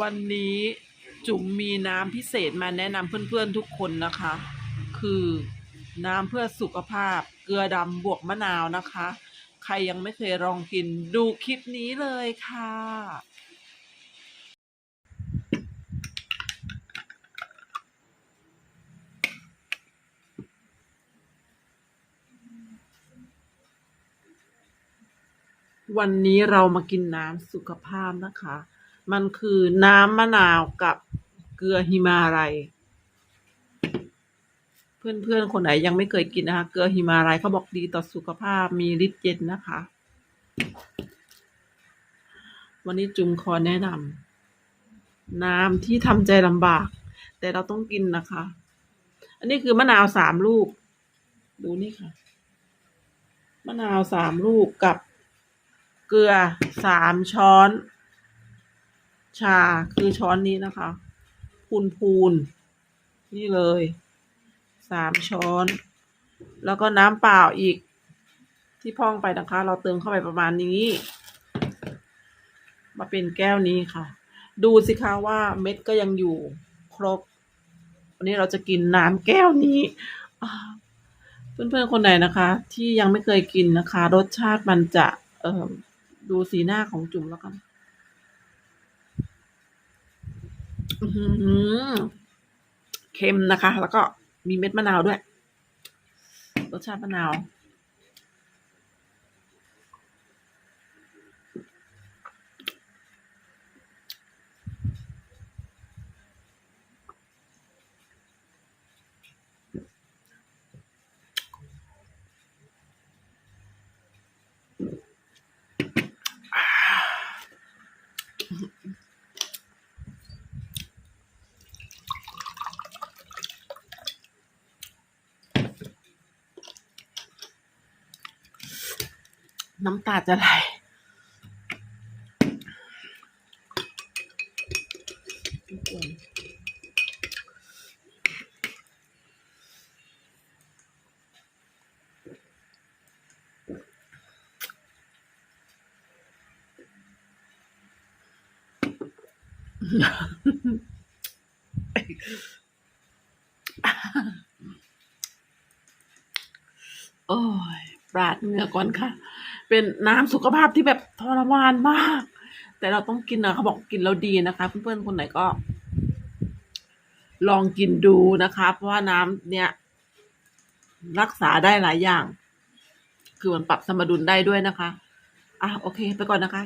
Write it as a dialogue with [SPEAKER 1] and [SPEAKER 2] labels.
[SPEAKER 1] วันนี้จุ๋มมีน้ำพิเศษมาแนะนำเพื่อนๆทุกคนนะคะ คือน้ำเพื่อสุขภาพ เกลือดำบวกมะนาวนะคะ ใครยังไม่เคยลองกินดูคลิปนี้เลยค่ะ วันนี้เรามากินน้ำสุขภาพนะคะ มันคือน้ำมะนาวกับเกลือฮิมาลัย เพื่อนๆ คนไหนยังไม่เคยกินนะคะ เกลือฮิมาลัยเขาบอกดีต่อสุขภาพมีฤทธิ์เย็นนะคะ วันนี้จุมขอแนะนำน้ำที่ทำใจลำบาก แต่เราต้องกินนะคะ อันนี้คือมะนาวสามลูก ดูนี่ค่ะ มะนาวสามลูกกับเกลือสามช้อน ชาคือช้อนนี้นะคะ พูนพูน นี่เลย สามช้อน แล้วก็น้ำเปล่าอีก ที่พองไปนะคะ เราเติมเข้าไปประมาณนี้ มาเป็นแก้วนี้ค่ะ ดูสิคะว่าเม็ดก็ยังอยู่ครบ วันนี้เราจะกินน้ำแก้วนี้อ่าเพื่อนๆ คนไหนนะคะ ที่ยังไม่เคยกินนะคะ รสชาติมันจะดูสีหน้าของจุ๋มแล้วกัน อื้อหือ เค็มนะคะ แล้วก็มีเม็ดมะนาวด้วย รสชาติมะนาว น้ำตาจะไหลโอ้ยปราดเหงื่อก่อนค่ะ เป็นน้ำสุขภาพที่แบบทรมานมาก แต่เราต้องกินนะเขาบอกกินแล้วดีนะคะ เพื่อนๆคนไหนก็ ลองกินดูนะคะ เพราะว่าน้ำเนี่ย รักษาได้หลายอย่าง คือมันปรับสมดุลได้ด้วยนะคะ อะโอเค ไปก่อนนะคะ